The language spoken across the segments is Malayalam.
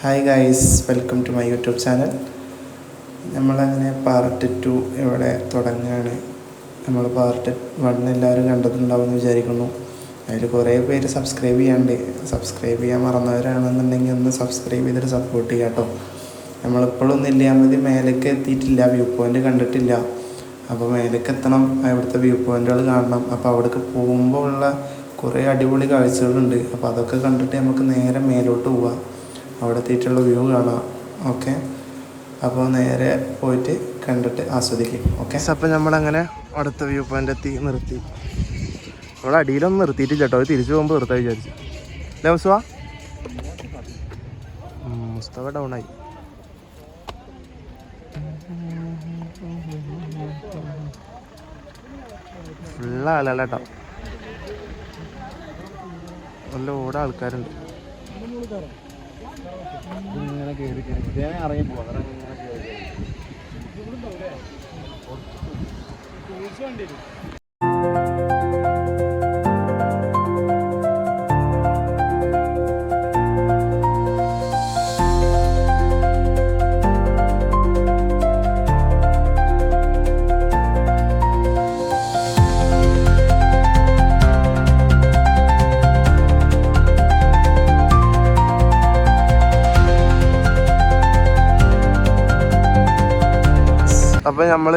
Hi guys welcome to my YouTube channel നമ്മളങ്ങനെ പാർട്ട് ടു ഇവിടെ തുടങ്ങുകയാണ്. നമ്മൾ പാർട്ട് വൺ എല്ലാവരും കണ്ടിട്ടുണ്ടാവുമെന്ന് വിചാരിക്കുന്നു. അതിൽ കുറേ പേര് സബ്സ്ക്രൈബ് ചെയ്യാണ്ട്. സബ്സ്ക്രൈബ് ചെയ്യാൻ മറന്നവരാണെന്നുണ്ടെങ്കിൽ ഒന്ന് സബ്സ്ക്രൈബ് ചെയ്തിട്ട് സപ്പോർട്ട് ചെയ്യാം കേട്ടോ നമ്മളിപ്പോഴൊന്നും നെല്ലിയാമ്പതി മേലേക്ക് എത്തിയിട്ടില്ല. വ്യൂ പോയിന്റ് കണ്ടിട്ടില്ല. അപ്പോൾ മേലേക്ക് എത്തണം. അവിടുത്തെ വ്യൂ പോയിന്റുകൾ കാണണം. അപ്പോൾ അവിടേക്ക് പോകുമ്പോൾ ഉള്ള കുറേ അടിപൊളി കാഴ്ചകളുണ്ട്. അപ്പോൾ അതൊക്കെ കണ്ടിട്ട് നമുക്ക് നേരെ മേലോട്ട് പോവാം. അവിടെ എത്തിയിട്ടുള്ള വ്യൂ കാണാം. ഓക്കെ അപ്പോൾ നേരെ പോയിട്ട് കണ്ടിട്ട് ആസ്വദിക്കും. ഓക്കെ അപ്പോൾ നമ്മളങ്ങനെ അടുത്ത വ്യൂ പോയിന്റ് എത്തി നിർത്തി. അവിടെ അടിയിലൊന്നും നിർത്തിയിട്ടില്ല കേട്ടോ. തിരിച്ചു പോകുമ്പോൾ നിർത്താൻ വിചാരിച്ചു. അല്ലേ മുസ്വാ മുസ്തവ ഡൗൺ ആയി. ഫുള്ള ആളല്ല കേട്ടോ നല്ല ഓടെ ആൾക്കാരുണ്ട്. ഇങ്ങനെ കയറി കയറി ഇതേ ഇറങ്ങി പോകാം ഇങ്ങനെ കയറി അപ്പോൾ നമ്മൾ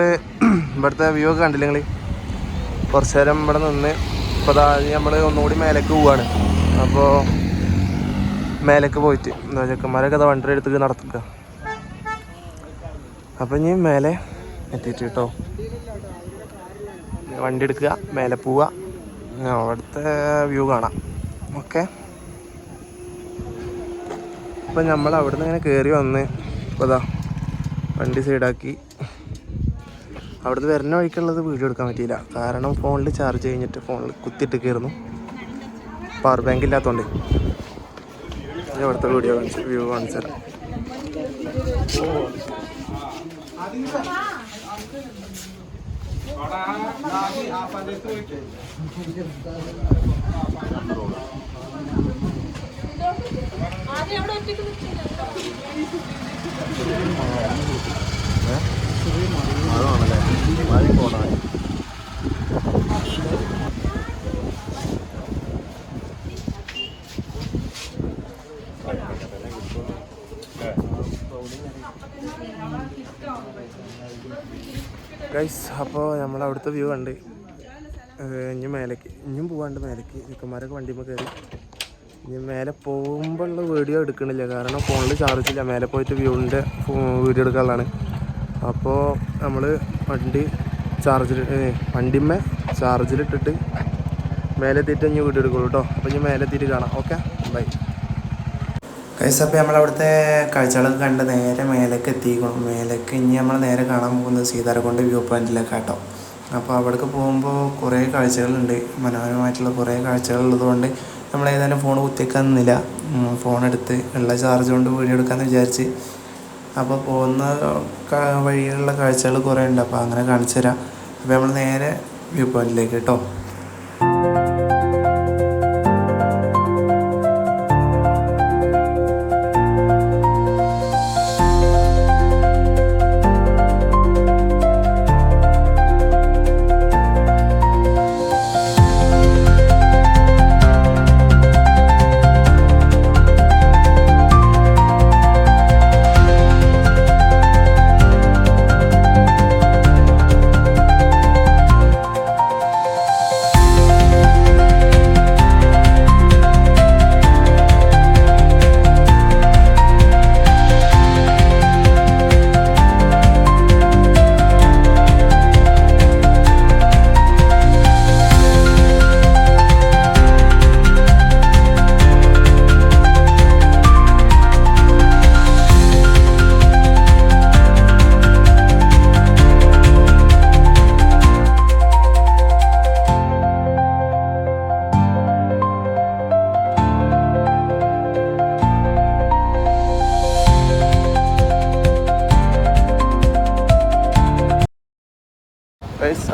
ഇവിടുത്തെ വ്യൂ ഒക്കെ കണ്ടില്ല നിങ്ങൾ കുറച്ച് നേരം ഇവിടെ നിന്ന് ഇപ്പോൾ ദാ നമ്മൾ ഒന്നുകൂടി മേലേക്ക് പോവാണ്. അപ്പോൾ മേലേക്ക് പോയിട്ട് എന്താ ചെക്കന്മാരൊക്കെ അത് വണ്ടി എടുത്ത് നടത്തുക അപ്പം ഇനി മേലെ എത്തിയിട്ട് കേട്ടോ വണ്ടി എടുക്കുക മേലെ പോവുക. അവിടുത്തെ വ്യൂ കാണാം. ഓക്കെ? അപ്പം നമ്മൾ അവിടുന്ന് ഇങ്ങനെ കയറി വന്ന് ഇപ്പോൾ ഇതാ വണ്ടി സൈഡാക്കി അവിടുന്ന് വരുന്ന വഴിക്കുള്ളത് വീഡിയോ എടുക്കാൻ പറ്റിയില്ല. കാരണം ഫോണിൽ ചാർജ് കഴിഞ്ഞിട്ട് ഫോണിൽ കുത്തിയിട്ട് കയറുന്നു പവർ ബാങ്ക് ഇല്ലാത്തതുകൊണ്ട് അവിടുത്തെ വീഡിയോ കാണിച്ചു വ്യൂ കാണിച്ചു തരാം. ആദ്യം അവിടെ ഒറ്റയ്ക്ക് നിൽക്കുന്നുണ്ടോ അപ്പോൾ നമ്മൾ അവിടുത്തെ വ്യൂ കണ്ട്. ഇനി മേലേക്ക് ഇനിയും പോവാണ്ട് മേലേക്ക്. ചെക്കന്മാരൊക്കെ വണ്ടിയുമ്പോൾ കയറി ഇനി മേലെ പോകുമ്പോഴുള്ള വീഡിയോ എടുക്കണില്ല. കാരണം ഫോണിൽ ചാർജ് ഇല്ല. മേലെ പോയിട്ട് വ്യൂവിന്റെ വീഡിയോ എടുക്കാനുള്ളതാണ്. അപ്പോൾ നമ്മൾ വണ്ടി ചാർജിൽ വണ്ടിമ്മ ചാർജിലിട്ടിട്ട് മേലെ എത്തിയിട്ട് ഇനി വീട്ടിൽ എടുക്കുള്ളൂ കേട്ടോ അപ്പോൾ ഇനി മേലെ എത്തിയിട്ട് കാണാം. ഓക്കെ? ബൈ. കൈസ് അപ്പോൾ നമ്മളവിടുത്തെ കാഴ്ചകളൊക്കെ കണ്ട് നേരെ മേലേക്ക് എത്തിക്കണം മേലേക്ക് ഇനി നമ്മൾ നേരെ കാണാൻ പോകുന്നത് സീതാരകൊണ്ട് വ്യൂ പോയിന്റിലേക്ക് കേട്ടോ അപ്പോൾ അവിടേക്ക് പോകുമ്പോൾ കുറേ കാഴ്ചകളുണ്ട്. മനോഹരമായിട്ടുള്ള കുറേ കാഴ്ചകളുള്ളതുകൊണ്ട് നമ്മൾ ഏതായാലും ഫോൺ കുത്തിക്കാൻ നിന്നില്ല. ഫോൺ എടുത്ത് ഉള്ള ചാർജ് കൊണ്ട് വീഡിയോ എടുക്കാമെന്ന് വിചാരിച്ച് അപ്പോൾ പോകുന്ന വഴിയിലുള്ള കാഴ്ചകൾ കുറേ ഉണ്ട് അപ്പോൾ അങ്ങനെ കാണിച്ചു തരാം അപ്പോൾ നമ്മൾ നേരെ വ്യൂ പോയിന്റിലേക്ക് കേട്ടോ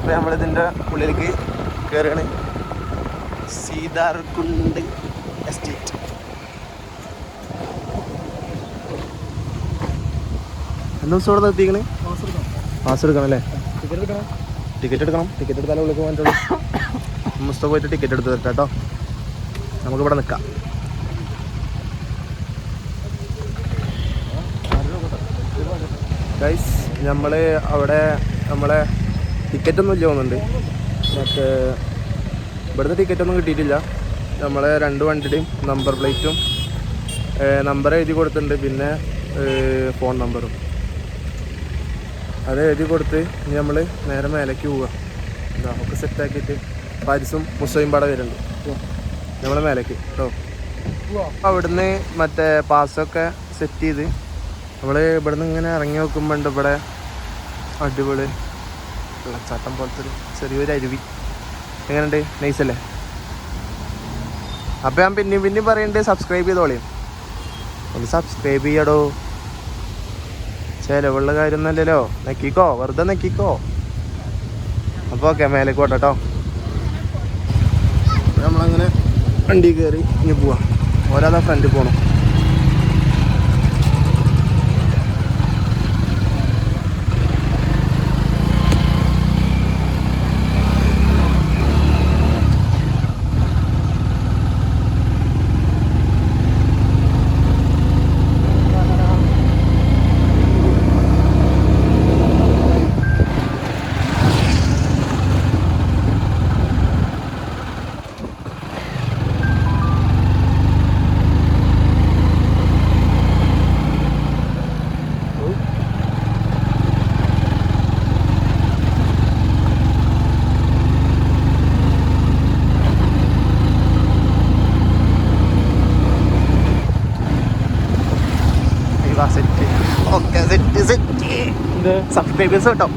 അപ്പോൾ നമ്മളിതിന്റെ ഉള്ളിലേക്ക് കയറുകയാണ് സീതാർകുണ്ട് എസ്റ്റേറ്റ്. എന്ത് ദിവസം ഇവിടെ നിർത്തിക്കണേ പാസ് എടുക്കണം അല്ലേ ടിക്കറ്റ് എടുക്കണം. ടിക്കറ്റ് എടുത്താലേ ഉള്ളിൽ പോകാൻ പറ്റുള്ളൂ. മുസ്ത പോയിട്ട് ടിക്കറ്റ് എടുത്ത് തരട്ടെ കേട്ടോ. നമുക്കിവിടെ നിൽക്കാം ഗൈസ് നമ്മൾ അവിടെ നമ്മളെ ടിക്കറ്റ് ഒന്നും ഇല്ല തോന്നുന്നുണ്ട്. മറ്റേ ഇവിടുന്ന് ടിക്കറ്റ് ഒന്നും കിട്ടിയിട്ടില്ല. നമ്മളെ രണ്ട് വണ്ടിയുടെയും നമ്പർ പ്ലേറ്റും നമ്പർ എഴുതി കൊടുത്തിട്ടുണ്ട്. പിന്നെ ഫോൺ നമ്പറും അത് എഴുതി കൊടുത്ത് ഇനി നമ്മൾ നേരെ മേലേക്ക് പോവുക. എന്താ ഒക്കെ സെറ്റാക്കിയിട്ട് പാരിസും മുസ്ലിം പാടെ വരുന്നുണ്ട്. നമ്മളെ മേലേക്ക് കേട്ടോ അവിടുന്ന് മറ്റേ പാസ്സൊക്കെ സെറ്റ് ചെയ്ത് നമ്മൾ ഇവിടുന്ന് ഇങ്ങനെ ഇറങ്ങി നോക്കുമ്പോൾ ഇവിടെ. അടിപൊളി. വെള്ളച്ചാട്ടം പോലത്തെ ഒരു ചെറിയൊരു അരുവി. എങ്ങനെയുണ്ട്? നൈസല്ലേ അപ്പം ഞാൻ പിന്നെയും പിന്നെയും പറയുന്നുണ്ട് സബ്സ്ക്രൈബ് ചെയ്തോളിയും ഒന്ന് സബ്സ്ക്രൈബ് ചെയ്യടോ. ചിലവുള്ള കാര്യമൊന്നുമല്ലല്ലോ. നെക്കിക്കോ? വെറുതെ നെക്കിക്കോ? അപ്പോൾ ഓക്കെ മേലേക്ക് പോട്ടെ നമ്മളങ്ങനെ വണ്ടി കയറി ഇനി പോവാം. ഓരോ ഫ്രണ്ട് പോകണം set okay set set subscribers കേട്ടോ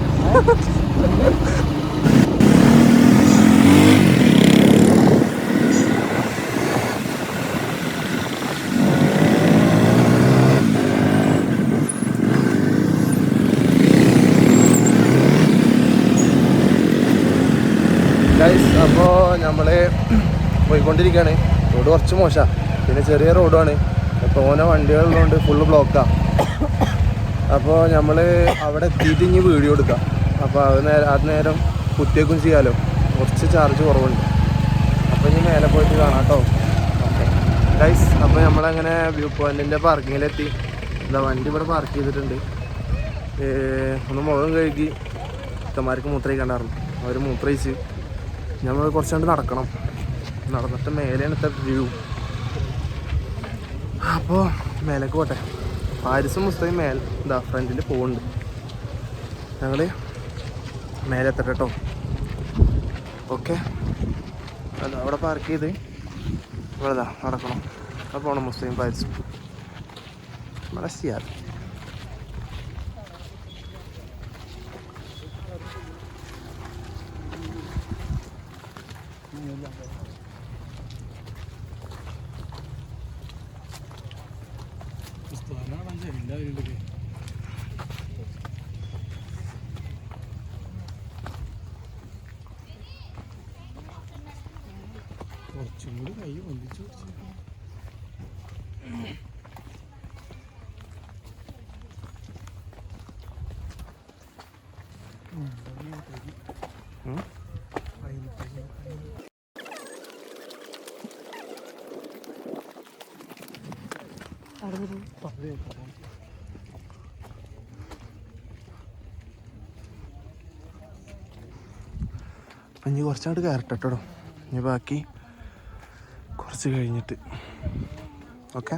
അപ്പോൾ നമ്മൾ പോയിക്കൊണ്ടിരിക്കുകയാണ് റോഡ് കുറച്ച് മോശമാണ് പിന്നെ ചെറിയ റോഡാണ് തോനെ വണ്ടികളുള്ളതുകൊണ്ട് ഫുള്ള് ബ്ലോക്കാണ് അപ്പോൾ നമ്മൾ അവിടെ എത്തിയിട്ട് ഇനി വീഡിയോ എടുക്കാം. അപ്പോൾ അത് നേരം അത് നേരം കുത്തിയേക്കും ചെയ്യാമല്ലോ കുറച്ച് ചാർജ് കുറവുണ്ട്. അപ്പോൾ ഇനി മേലെ പോയിട്ട് കാണാം കേട്ടോ ഗൈസ് അപ്പോൾ നമ്മളങ്ങനെ വ്യൂ പോയിന്റിന്റെ പാർക്കിങ്ങിലെത്തി എന്താ വണ്ടി ഇവിടെ പാർക്ക് ചെയ്തിട്ടുണ്ട്. ഒന്ന് മുഖം കഴുകി. ഇത്തമാർക്ക് മൂത്രയിക്കണ്ടായിരുന്നു അവർ മൂത്രയിച്ച് നമ്മൾ കുറച്ചുകൊണ്ട് നടക്കണം. നടന്നിട്ട് മേലെയാണ് ഇത്ത വ്യൂ അപ്പോൾ മേലേക്ക് പോട്ടെ. പാരിസും മുസ്തയും മേൽ എന്താ ഫ്രണ്ടിൽ പോകുന്നുണ്ട് ഞങ്ങൾ മേലെ എത്തട്ടെ കേട്ടോ ഓക്കെ. അല്ല അവിടെ പാർക്ക് ചെയ്ത് ഇവിടെ നടക്കണം. അപ്പോൾ പോകണം മുസ്ലിം പാരിസും. മനസ്സിയാൽ കുറച്ചും കൂടി കൈ ഒന്നിച്ചു അപ്പം ഇനി കുറച്ചങ്ങോട്ട് കയറട്ടെട്ടോ ഇനി ബാക്കി കുറച്ച് കഴിഞ്ഞിട്ട്. ഓക്കെ.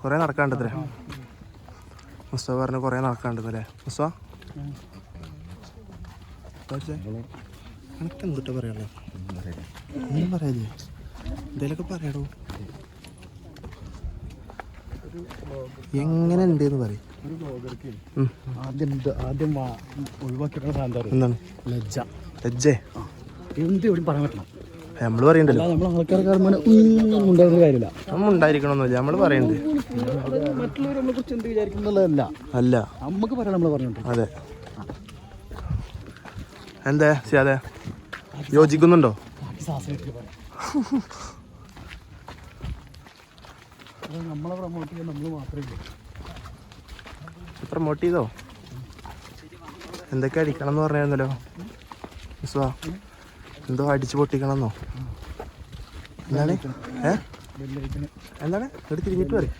കുറേ നടക്കാണ്ടത്രേ മുസ്തഫ പറഞ്ഞ കുറേ നടക്കാണ്ടെന്നല്ലേ മുസ്തഫ? എനിക്ക് എന്തിട്ടാ പറയാനുള്ളത് ഒന്നും എന്തേലൊക്കെ പറയാടോ. എങ്ങനെ ഉണ്ട് എന്ന് പറയും. ഒരു ബ്ലോഗർക്ക് ആദ്യം ആദ്യം ഒഴിവാക്കിയിട്ടുള്ള സാധനം എന്താ എന്താണ്? ലജ്ജ. ലജ്ജേ? എന്ത് എവിടെയും പറയാൻ പറ്റണം. നമ്മൾ പറയണ്ടല്ലോ. നമ്മൾ ആൾക്കാർക്ക് കാര്യമില്ല. നമ്മൾ ഉണ്ടായിരിക്കണമെന്നില്ല നമ്മളെ കുറിച്ച് എന്ത് അല്ല. നമുക്ക് പറയാം നമ്മൾ പറഞ്ഞോണ്ട് അതെ. എന്തേ സിയാതെ യോജിക്കുന്നുണ്ടോ? നമ്മളെ പ്രൊമോട്ട് ചെയ്യാൻ നമ്മൾ മാത്രമേ പ്രൊമോട്ട് ചെയ്തോ? എന്തൊക്കെ അടിക്കണം എന്ന് പറഞ്ഞായിരുന്നല്ലോ എന്തോ അടിച്ചു പൊട്ടിക്കണമെന്നോ? എന്താണ്? ഏ? എന്താണ്? ഇവിടെ തിരിഞ്ഞിട്ട് പറയും.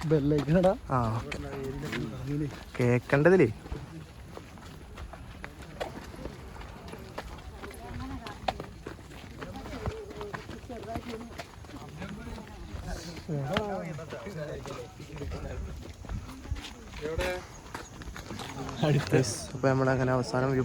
ആ. ഓക്കെ കേക്കണ്ടതിലേ അപ്പൊ നമ്മളങ്ങനെ അവസാനം വ്യൂ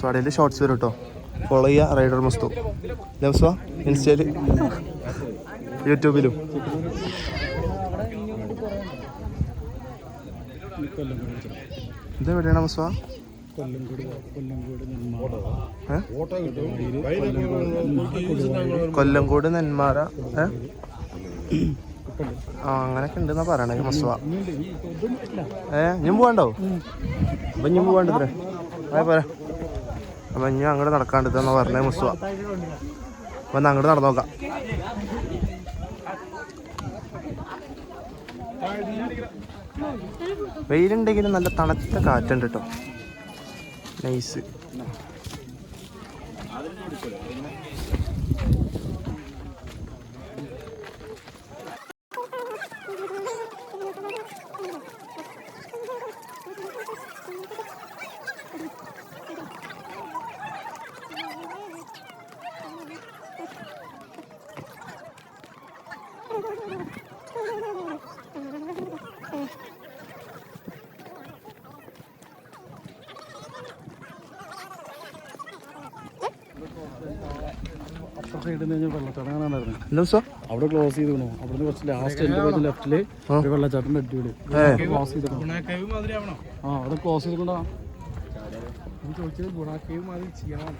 സ്വാടയിൽ ഷോർട്സ് വരും കേട്ടോ ഫോളോ ചെയ്യുക റൈഡർ മസ്തു. ലവ്സ ഇൻസ്റ്റയിൽ യൂട്യൂബിലും. ഇതെവിടെയാണ് മസ്വ കൊല്ലംകോട് നെന്മാറ. ആ അങ്ങനൊക്കെ ഉണ്ടെന്നാ പറയണേ മസ്വ ഏ ഞാൻ പോവാണ്ടോ? അപ്പൊ ഞാൻ പോവാണ്ട് ഇത്രേ അതെ പോരാ ഇനി അങ്ങോട്ട് നടക്കാണ്ട് ഇതെന്നാ പറഞ്ഞേ മുസ്വ. അപ്പൊ അങ്ങോട്ട് നടന്നു നോക്കാം. വെയിലുണ്ടെങ്കിലും നല്ല തണുത്ത കാറ്റുണ്ട് കേട്ടോ നൈസ് സൈഡിൽ നിന്ന് വെള്ളച്ചാട്ടം കാണാനായിരുന്നു എന്താ അവിടെ ക്ലോസ് ചെയ്തിരുന്നു. അവിടുന്ന് കുറച്ച് ലാസ്റ്റ് എന്റെ പോയി ലെഫ്റ്റിൽ ഒരു വെള്ളച്ചാട്ടം അടിപൊളി. ക്ലോസ് ചെയ്തിരുന്നു. ആ അവിടെ ക്ലോസ് ചെയ്തിട്ടുണ്ടോ? ചോദിച്ചത് ഗുണാക്കേവ് മാതിരി ചെയ്യാൻ അത്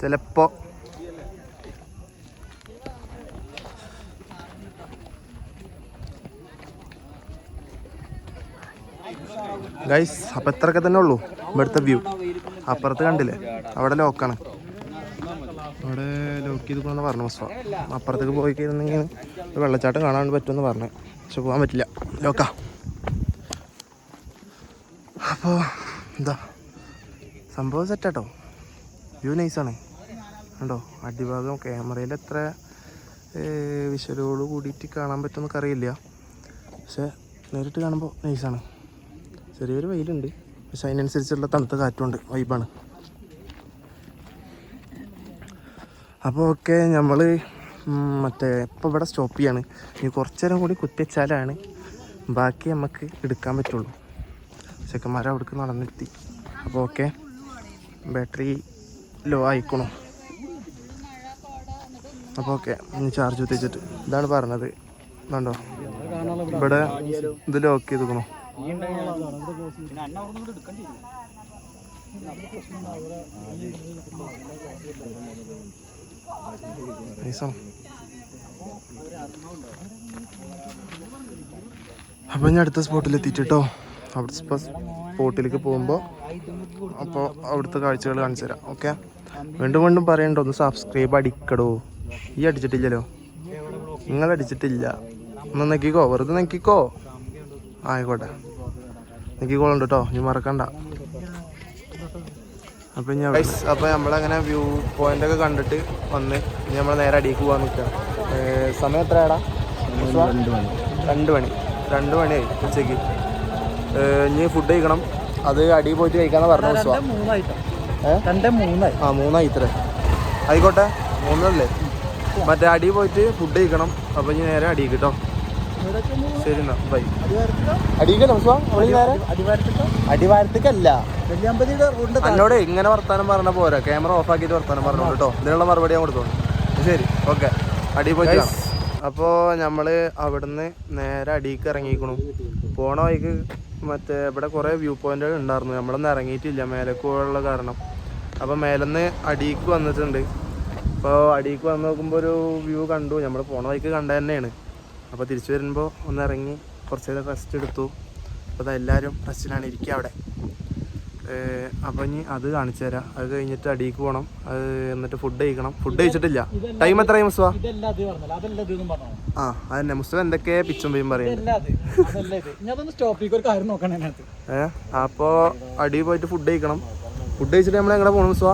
ചിലപ്പോ ഗൈസ് അപ്പൊ ഇത്രയൊക്കെ തന്നെ ഉള്ളൂ. ഇവിടുത്തെ വ്യൂ അപ്പുറത്ത് കണ്ടില്ലേ? അവിടെ ലോക്കാണ് അവിടെ ലോക്ക് ചെയ്ത് പോകണമെന്ന് പറഞ്ഞു മസ്വ അപ്പുറത്തേക്ക് പോയി കഴിഞ്ഞെങ്കിൽ വെള്ളച്ചാട്ടം കാണാൻ പറ്റുമെന്ന് പറഞ്ഞു. പക്ഷെ പോകാൻ പറ്റില്ല. ലോക്കാ അപ്പോൾ എന്താ? സംഭവം സെറ്റാട്ടോ വ്യൂ നൈസാണ് കണ്ടോ? അടിഭാഗം ക്യാമറയിൽ എത്ര വിഷ്വലോട് കൂടിയിട്ട് കാണാൻ പറ്റുമെന്നൊക്കെ അറിയില്ല പക്ഷെ നേരിട്ട് കാണുമ്പോൾ നൈസാണ് ചെറിയൊരു വെയിലുണ്ട്. പക്ഷെ അതിനനുസരിച്ചുള്ള തണുത്ത കാറ്റുണ്ട് വൈബാണ്. അപ്പോൾ ഓക്കെ നമ്മൾ മറ്റേ ഇപ്പോൾ ഇവിടെ സ്റ്റോപ്പ് ചെയ്യാണ്. ഇനി കുറച്ച് നേരം കൂടി കുത്തിവെച്ചാലാണ് ബാക്കി നമുക്ക് എടുക്കാൻ പറ്റുള്ളൂ. ചെക്കന്മാരെ അവിടേക്ക് നടന്നെത്തി. അപ്പോൾ ഓക്കെ ബാറ്ററി ലോ ആയിക്കണോ. അപ്പോൾ ഓക്കെ ഇനി ചാർജ് കുത്തിച്ചിട്ട് ഇതാണ് പറഞ്ഞത്. ഇതുണ്ടോ ഇവിടെ ഇത് ലോക്ക് ചെയ്തിക്കണു അപ്പോൾ ഞാൻ അടുത്ത സ്പോട്ടിൽ എത്തിയിട്ടോ അവിടെ സ്പോട്ടിലേക്ക് പോകുമ്പോൾ അപ്പോൾ അവിടുത്തെ കാഴ്ചകൾ കാണിച്ചു തരാം. ഓക്കെ? വീണ്ടും വീണ്ടും പറയണ്ടോ ഒന്ന് സബ്സ്ക്രൈബ് അടിക്കടോ. ഈ അടിച്ചിട്ടില്ലല്ലോ. നിങ്ങൾ അടിച്ചിട്ടില്ല. ഒന്ന് നോക്കിക്കോ വെറുതെ നോക്കിക്കോ. ആയിക്കോട്ടെ. എനിക്ക് കോളം കേട്ടോ നീ മറക്കണ്ട. അപ്പം ഞാൻ അപ്പോൾ നമ്മളങ്ങനെ വ്യൂ പോയിന്റ് ഒക്കെ കണ്ടിട്ട് വന്ന് ഇനി നമ്മൾ നേരെ അടിക്ക് പോകാൻ നിൽക്കുക സമയം എത്രയാടാ? രണ്ട് മണി. രണ്ട് മണി. രണ്ട് മണിയായി ഉച്ചയ്ക്ക് ഏഹ് ഇനി ഫുഡ് കഴിക്കണം. അത് അടി പോയിട്ട് കഴിക്കാന്ന് പറഞ്ഞു ആ മൂന്നായി ഇത്ര. ആയിക്കോട്ടെ മൂന്നല്ലേ? മറ്റേ അടി പോയിട്ട് ഫുഡ് കഴിക്കണം. അപ്പം ഇനി നേരെ അടി കേട്ടോ ശരി എന്നാ ബൈ അടിവാരത്തേക്കല്ല. എന്നോട് ഇങ്ങനെ വർത്താനം പറഞ്ഞ പോരാ. ക്യാമറ ഓഫ് ആക്കിയിട്ട് വർത്താനം പറഞ്ഞു കേട്ടോ ഇതിനുള്ള മറുപടി ഞാൻ കൊടുത്തോളൂ. ശരി ഓക്കെ. അടി പോയി അപ്പോൾ നമ്മൾ അവിടുന്ന് നേരെ അടിക്ക് ഇറങ്ങിക്കണു പോണ വഴിക്ക് മറ്റേ ഇവിടെ കുറേ വ്യൂ പോയിന്റുകൾ ഉണ്ടായിരുന്നു. നമ്മളൊന്നും ഇറങ്ങിയിട്ടില്ല. മേലേക്ക് പോകാനുള്ള കാരണം. അപ്പോൾ മേലെന്ന് അടിക്ക് വന്നിട്ടുണ്ട്. അപ്പോൾ അടിക്ക് വന്ന് നോക്കുമ്പോൾ ഒരു വ്യൂ കണ്ടു. നമ്മൾ പോണ വഴിക്ക് കണ്ട തന്നെയാണ്. അപ്പോൾ തിരിച്ചു വരുമ്പോൾ ഒന്ന് ഇറങ്ങി കുറച്ച് നേരം റെസ്റ്റ് എടുത്തു. അപ്പോൾ എല്ലാവരും റെസ്റ്റിലാണ് ഇരിക്കുക അവിടെ. അപ്പോൾ ഇനി അത് കാണിച്ചു തരാം. അത് കഴിഞ്ഞിട്ട് അടിക്ക് പോകണം. അത് എന്നിട്ട് ഫുഡ് കഴിക്കണം. ഫുഡ് കഴിച്ചിട്ടില്ല. ടൈം എത്രയായി മുസ്വ? പറഞ്ഞോ? ആ അതന്നെ. മുസ്വ എന്തൊക്കെ പിച്ചും പെയ്യും പറയുന്നത് ഇതല്ല അത്. അതല്ല ഇത്. ഞാൻ അതൊന്ന് സ്റ്റോപ്പിലേക്ക് ഒരു കാര്യം നോക്കണം അതിനകത്ത്. ഏ അപ്പോൾ അടി പോയിട്ട് ഫുഡ് കഴിക്കണം. ഫുഡ് കഴിച്ചിട്ട് നമ്മൾ എങ്ങനെ പോകണം മുസ്വ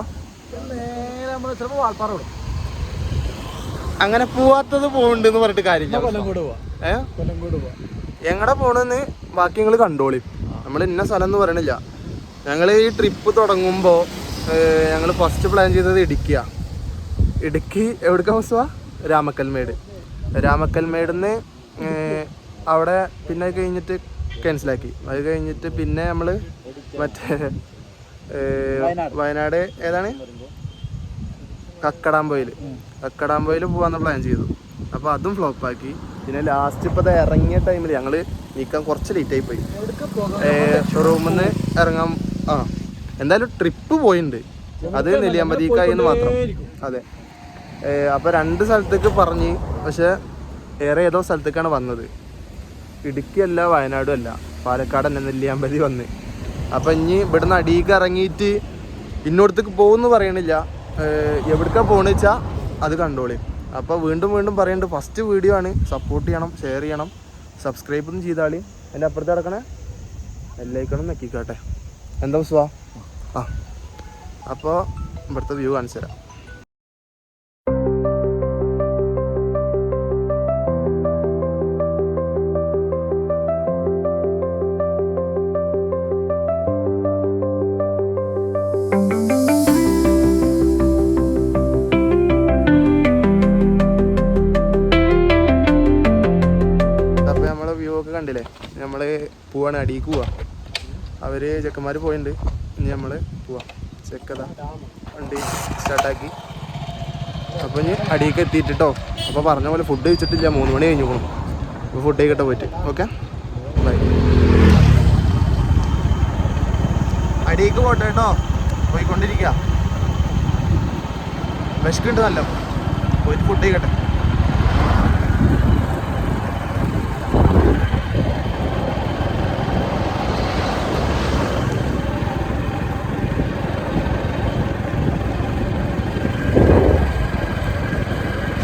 നേരെ നമ്മൾ ചിലപ്പോൾ വാൾപ്പാറ വിടും അങ്ങനെ പോവാത്തത് പോകുന്നുണ്ടെന്ന് പറഞ്ഞിട്ട് കാര്യമില്ല. എങ്ങടെ പോണെന്ന് ബാക്കി നിങ്ങൾ കണ്ടോളി. നമ്മൾ ഇന്ന സ്ഥലം എന്ന് പറയണില്ല. ഞങ്ങൾ ഈ ട്രിപ്പ് തുടങ്ങുമ്പോൾ ഞങ്ങൾ ഫസ്റ്റ് പ്ലാൻ ചെയ്തത് ഇടുക്കിയ. ഇടുക്കി എവിടേക്കാ ബസ്സുവാ രാമക്കൽമേട്. രാമക്കൽമേടിന്ന് അവിടെ പിന്നെ കഴിഞ്ഞിട്ട് ക്യാൻസലാക്കി അത് കഴിഞ്ഞിട്ട് പിന്നെ നമ്മൾ മറ്റേ വയനാട്. ഏതാണ്? കക്കടാമ്പൊയിൽ കക്കടാമ്പൊയിൽ പോകാന്ന് പ്ലാൻ ചെയ്തു. അപ്പോൾ അതും ഫ്ലോപ്പാക്കി പിന്നെ ലാസ്റ്റ് ഇപ്പോൾ അത് ഇറങ്ങിയ ടൈമിൽ ഞങ്ങൾ നീക്കാൻ കുറച്ച് ലേറ്റ് ആയി പോയി. ഷോറൂമിൽ നിന്ന് ഇറങ്ങാൻ ആ എന്തായാലും ട്രിപ്പ് പോയിട്ടുണ്ട് അത് നെല്ലിയാമ്പതിക്കായി എന്ന് മാത്രം. അതെ. അപ്പോൾ രണ്ട് സ്ഥലത്തേക്ക് പറഞ്ഞ്. പക്ഷേ വേറെ ഏതോ സ്ഥലത്തേക്കാണ് വന്നത്. ഇടുക്കിയല്ല വയനാടും അല്ല. പാലക്കാട് തന്നെ നെല്ലിയാമ്പതി വന്ന്. അപ്പം ഇനി ഇവിടുന്ന് അടിയിലേക്ക് ഇറങ്ങിയിട്ട് ഇന്നോടത്തേക്ക് പോകുമെന്ന് പറയണില്ല. എവിടേക്കാണ് പോകണമെന്ന് വെച്ചാൽ അത് കണ്ടോളി. അപ്പോൾ വീണ്ടും വീണ്ടും പറയുന്നുണ്ട് ഫസ്റ്റ് വീഡിയോ ആണ്. സപ്പോർട്ട് ചെയ്യണം ഷെയർ ചെയ്യണം. സബ്സ്ക്രൈബ് ഒന്നും ചെയ്താളി. എന്റെ അപ്പുറത്ത് കിടക്കണേ എല്ലായിക്കണം നക്കിക്കാട്ടെ എന്താ സുവാ ആ. അപ്പോൾ ഇവിടുത്തെ വ്യൂ കാണിച്ചു തരാം പോവാണ് അടിക്ക് പോവാ. അവർ ചെക്കന്മാർ പോയിട്ടുണ്ട് ഇനി നമ്മൾ പോവാ. ചെക്കതാ. വണ്ടി സ്റ്റാർട്ടാക്കി. അപ്പോൾ ഇനി അടിയൊക്കെ എത്തിയിട്ടോ അപ്പോൾ പറഞ്ഞ പോലെ ഫുഡ് കഴിച്ചിട്ടില്ല. മൂന്ന് മണി കഴിഞ്ഞു പോകണം അപ്പോൾ ഫുഡ് കഴിക്കട്ടെ പോയിട്ട്. ഓക്കെ? ബൈ. അടിയേക്ക് പോട്ടെ കേട്ടോ. പോയിക്കൊണ്ടിരിക്കുക വിശക്കുണ്ട് നല്ല. പോയിട്ട് ഫുഡ് കഴിക്കട്ടെ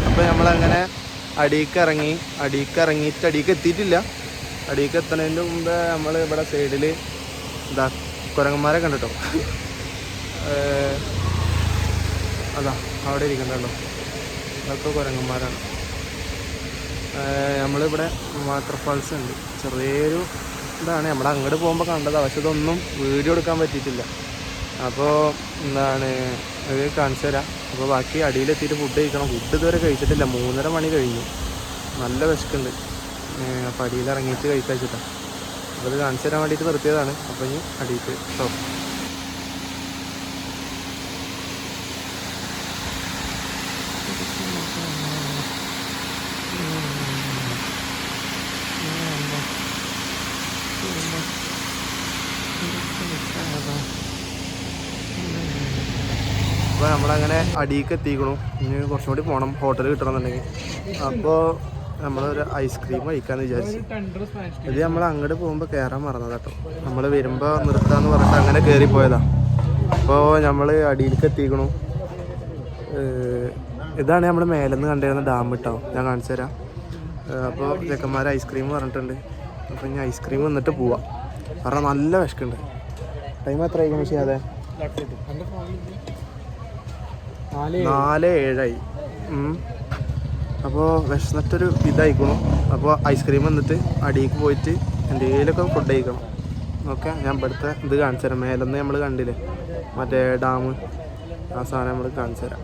അപ്പോൾ നമ്മളങ്ങനെ അടിയിക്ക് ഇറങ്ങി അടിയിക്ക് ഇറങ്ങിയിട്ട് അടിയിക്ക് എത്തിയിട്ടില്ല. അടിയിക്ക് എത്തണതിന്റെ മുമ്പ് നമ്മൾ ഇവിടെ സൈഡിൽ ഇതാ കുരങ്ങന്മാരെ കണ്ടിട്ടോ. അതാ അവിടെ ഇരിക്കണ്ടല്ലോ അതൊക്കെ കുരങ്ങന്മാരാണ്. നമ്മളിവിടെ വാട്ടർഫാൾസ് ഉണ്ട്. ചെറിയൊരു ഇതാണ്. നമ്മൾ അങ്ങോട്ട് പോകുമ്പോൾ കണ്ടതാണ് പക്ഷെ ഇതൊന്നും വീഡിയോ എടുക്കാൻ പറ്റിയിട്ടില്ല. അപ്പോൾ എന്താണ് കാണിച്ചു തരാം. അപ്പോൾ ബാക്കി അടിയിലെത്തിയിട്ട് ഫുഡ് കഴിക്കണം. ഫുഡ് ഇതുവരെ കഴിച്ചിട്ടില്ല. മൂന്നര മണി കഴിഞ്ഞു. നല്ല വിശക്കുണ്ട്. അപ്പോൾ അടിയിൽ ഇറങ്ങിയിട്ട് കഴിക്കാച്ചിട്ടാണ് അപ്പോൾ ഇത് കാണിച്ചു തരാൻ വേണ്ടിയിട്ട് നിർത്തിയതാണ്. അപ്പോൾ ഇനി അടിയിട്ട് കേട്ടോ അപ്പോൾ നമ്മളങ്ങനെ അടിയിക്ക് എത്തിക്കണു. ഇനി കുറച്ചും കൂടി പോകണം ഹോട്ടൽ കിട്ടണമെന്നുണ്ടെങ്കിൽ. അപ്പോൾ നമ്മളൊരു ഐസ്ക്രീം കഴിക്കാമെന്ന് വിചാരിച്ചു. ഇത് നമ്മൾ അങ്ങോട്ട് പോകുമ്പോൾ കയറാൻ മറന്നത് കേട്ടോ നമ്മൾ വരുമ്പോൾ നിർത്താന്ന് പറഞ്ഞിട്ട് അങ്ങനെ കയറി പോയതാ അപ്പോൾ നമ്മൾ അടിയിലേക്ക് എത്തിക്കണു. ഇതാണ് നമ്മൾ മേലെന്ന് കണ്ടിരുന്ന ഡാം കേട്ടോ ഞാൻ കാണിച്ചു തരാം. അപ്പോൾ ചെക്കന്മാർ ഐസ്ക്രീം പറഞ്ഞിട്ടുണ്ട്. അപ്പോൾ ഇനി ഐസ്ക്രീം വന്നിട്ട് പോവാം. കാരണം നല്ല വിശക്കുണ്ട്. ടൈം എത്ര ആയിരിക്കും പക്ഷേ അതെ. നാല് ഏഴായി. അപ്പോൾ വിശന്നിട്ടൊരു ഇതായിക്കണു. അപ്പോൾ ഐസ്ക്രീം വന്നിട്ട് അടിയിലേക്ക് പോയിട്ട് എന്തെങ്കിലുമൊക്കെ ഫുഡ് കഴിക്കണം. ഓക്കെ ഞാൻ ഇവിടുത്തെ ഇത് കാണിച്ചു തരാം മേലെന്ന് നമ്മൾ കണ്ടില്ലേ? മറ്റേ ഡാം ആ സാധനം നമ്മൾ കാണിച്ചു തരാം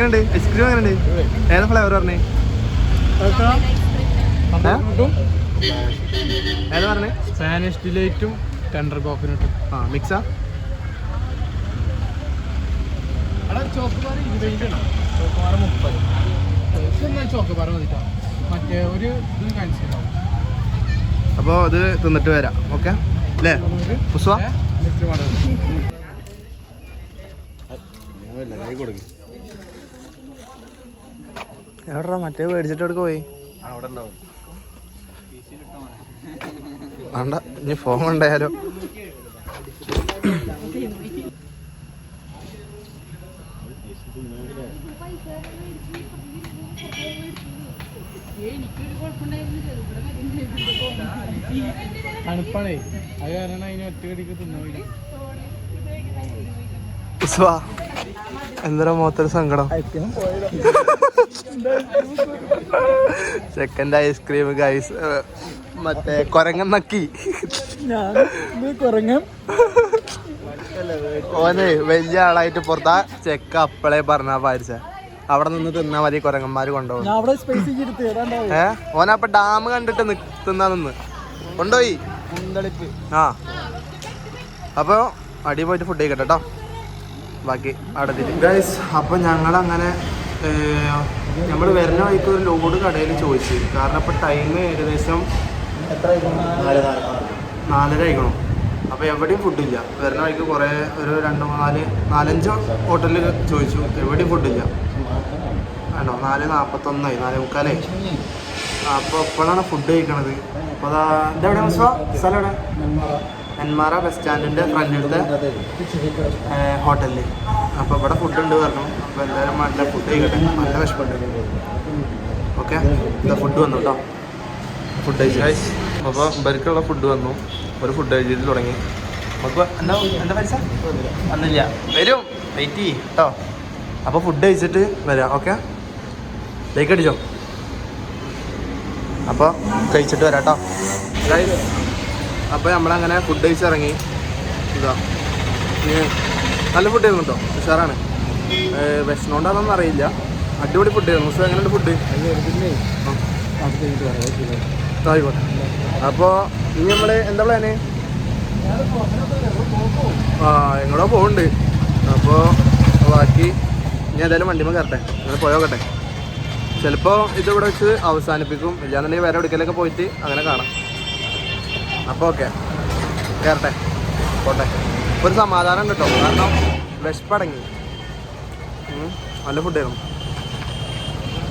എങ്ങനെയുണ്ട്? ഐസ്ക്രീം എങ്ങനെയുണ്ട്? ഏതാ ഫ്ലേവർ പറഞ്ഞേ? ഏതാ പറഞ്ഞേ? സ്പാനിഷ് ഡിലൈറ്റും ടെൻഡർ കോക്കനട്ടും ആ മിക്സാ മുപ്പത്. എന്നാൽ മതിട്ടോ? മറ്റേ ഒരു ഇത് കാണിച്ചിട്ടുണ്ടാവും അപ്പോൾ അത് തിന്നിട്ട് വരാം. ഓക്കെ? അല്ലേ പുസ്വ എവിടാ മറ്റേ മേടിച്ചിട്ട് പോയി? വേണ്ട ഇനി ഫോൺ ഉണ്ടായാലോ? തണുപ്പാണേ. അത് കാരണം അതിന് ഒറ്റ കടിക്ക് തിന്നില്ല പുസ്വ മൊത്തം സങ്കടം. സെക്കൻഡ് ഐസ്ക്രീം ഗൈസ് മറ്റേ കൊരങ്ങൻ നക്കി. ഓനെ വലിയ ആളായിട്ട് പുറത്താ. ചെക്ക അപ്പളെ പറഞ്ഞ പാരിച്ച. അവിടെ നിന്ന് തിന്നാ മതി കൊരങ്ങന്മാര് കൊണ്ടുപോകും ഏ ഓനപ്പൊ ഡാം കണ്ടിട്ട് തിന്നാ നിന്ന്. കൊണ്ടുപോയി ആ. അപ്പൊ അടി പോയിട്ട് ഫുഡ് കഴിക്കട്ടെ കേട്ടോ ബാക്കി അവിടെ ഗൈസ് അപ്പൊ ഞങ്ങൾ അങ്ങനെ നമ്മൾ വരുന്ന വഴിക്ക് ഒരു ലോഡ് കടയിൽ ചോദിച്ചു. കാരണം ഇപ്പൊ ടൈം ഏകദേശം എത്ര നാലര ആയിക്കണം. അപ്പോൾ എവിടെയും ഫുഡില്ല വരുന്ന വഴിക്ക് കുറേ ഒരു രണ്ട് നാല് നാലഞ്ച് ഹോട്ടലിൽ ചോദിച്ചു. എവിടെയും ഫുഡില്ല വേണ്ടോ നാല് നാൽപ്പത്തൊന്നായി നാല് മുക്കാലായി. അപ്പോൾ ഇപ്പോഴാണ് ഫുഡ് കഴിക്കണത്. അപ്പോൾ അതാ എന്താ മിസ്വ സ്ഥലം എവിടെ? നെന്മാറ ബസ് സ്റ്റാൻഡിന്റെ ഫ്രണ്ടിലത്തെ ഹോട്ടലിൽ അപ്പോൾ ഇവിടെ ഫുഡ് ഉണ്ട് പറഞ്ഞു. അപ്പോൾ എന്തായാലും നല്ല ഫുഡ് കഴിക്കട്ടെ. നല്ല വിഷമുണ്ട് ഓക്കെ ഇതാ ഫുഡ് വന്നു കേട്ടോ ഫുഡ് കഴിച്ചു. അപ്പോൾ ഇവർക്കുള്ള ഫുഡ് വന്നു. ഒരു ഫുഡ് കഴിച്ചിട്ട് തുടങ്ങി. നമുക്ക് എന്താ എന്താ പൈസ? വന്നില്ല. വരും. വെയിറ്റ് ചെയ്യ് കേട്ടോ അപ്പോൾ ഫുഡ് കഴിച്ചിട്ട് വരാം. ഓക്കെ ലൈക്ക് അടിച്ചോ? അപ്പോൾ കഴിച്ചിട്ട് വരാം കേട്ടോ അപ്പോൾ നമ്മളങ്ങനെ ഫുഡ് കഴിച്ചിറങ്ങി. ഇതാ. നല്ല ഫുഡ് ആയിരുന്നു കേട്ടോ ഉഷാറാണ്. വിഷമമുണ്ടാണെന്നൊന്നും അറിയില്ല. അടിപൊളി ഫുഡ് ആയിരുന്നു. സോ എങ്ങനെയുണ്ട് ഫുഡ് ആയിക്കോട്ടെ. അപ്പോൾ ഇനി നമ്മൾ എന്താ പ്ലാന് ആ എങ്ങോട്ടോ പോകുന്നുണ്ട് അപ്പോൾ ബാക്കി ഇനി ഏതായാലും വണ്ടിമേ കയറട്ടെ അങ്ങനെ പോയോക്കട്ടെ ചിലപ്പോൾ ഇതിവിടെ വെച്ച് അവസാനിപ്പിക്കും. ഇല്ലാന്നുണ്ടെങ്കിൽ വേറെ എവിടേക്കലൊക്കെ പോയിട്ട് അങ്ങനെ കാണാം. അപ്പോൾ ഓക്കെ. കയറട്ടെ പോട്ടെ. ഒരു സമാധാനം കിട്ടും. കാരണം വിശപ്പടങ്ങി. ഉം, നല്ല ഫുഡ് ആയിരുന്നു.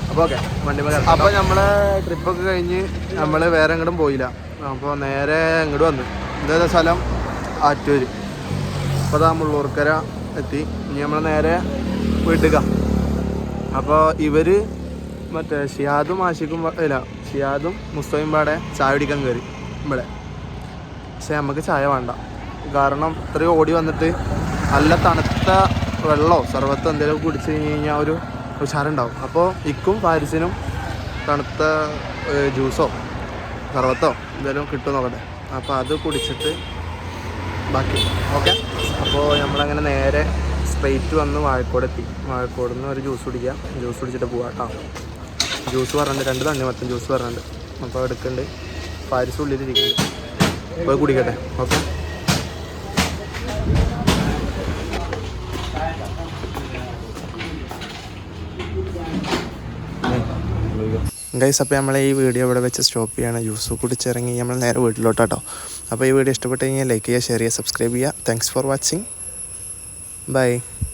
അപ്പോൾ ഓക്കെ. വണ്ടി അപ്പോൾ നമ്മളെ ട്രിപ്പൊക്കെ കഴിഞ്ഞ് നമ്മൾ വേറെ എങ്ങോട്ടും പോയില്ല. അപ്പോൾ നേരെ ഇങ്ങോട്ട് വന്നു. എന്താ സ്ഥലം? ആറ്റൂര്. അപ്പോൾ അതാ മുള്ളൂർക്കര എത്തി. ഇനി നമ്മൾ നേരെ വീട്ടുക അപ്പോൾ ഇവർ മറ്റേ ഷിയാദും ആശിക്കും ഇല്ല ഷിയാദും മുസ്തഫയും പാടെ ചായ പിടിക്കാൻ കയറി ഇവിടെ. പക്ഷെ നമുക്ക് ചായ വേണ്ട. കാരണം ഇത്രയും ഓടി വന്നിട്ട് നല്ല തണുത്ത വെള്ളമോ സർവത്തോ എന്തെങ്കിലും കുടിച്ച് കഴിഞ്ഞ് കഴിഞ്ഞാൽ ഒരു ഉഷാറുണ്ടാവും. അപ്പോൾ ഇക്കും പാരിസിനും തണുത്ത ജ്യൂസോ സർവത്തോ എന്തെങ്കിലും കിട്ടും നോക്കട്ടെ. അപ്പോൾ അത് കുടിച്ചിട്ട് ബാക്കി. ഓക്കെ? അപ്പോൾ നമ്മളങ്ങനെ നേരെ സ്ട്രെയിറ്റ് വന്ന് വാഴക്കോട് എത്തി. വാഴക്കോട് നിന്ന് ഒരു ജ്യൂസ് കുടിക്കുക ജ്യൂസ് കുടിച്ചിട്ട് പോവാം കേട്ടോ ജ്യൂസ് പറഞ്ഞിട്ട് രണ്ട് തണ്ണിമത്തൻ ജ്യൂസ് പറഞ്ഞിട്ട് അപ്പോൾ എടുക്കുന്നുണ്ട് പാരിസ് ഉള്ളിലിരിക്കുന്നുണ്ട് പോയി കുടിക്കട്ടെ. ഓക്കെ. ഗൈസ് അപ്പോൾ നമ്മൾ ഈ വീഡിയോ ഇവിടെ വെച്ച് സ്റ്റോപ്പ് ചെയ്യണം. ജ്യൂസ് കുടിച്ചിറങ്ങി നമ്മൾ നേരെ വീട്ടിലോട്ട് വീട്ടിലോട്ടാട്ടോ. അപ്പോൾ ഈ വീഡിയോ ഇഷ്ടപ്പെട്ട് കഴിഞ്ഞാൽ ലൈക്ക് ചെയ്യുക ഷെയർ ചെയ്യുക സബ്സ്ക്രൈബ് ചെയ്യുക. Thanks for watching bye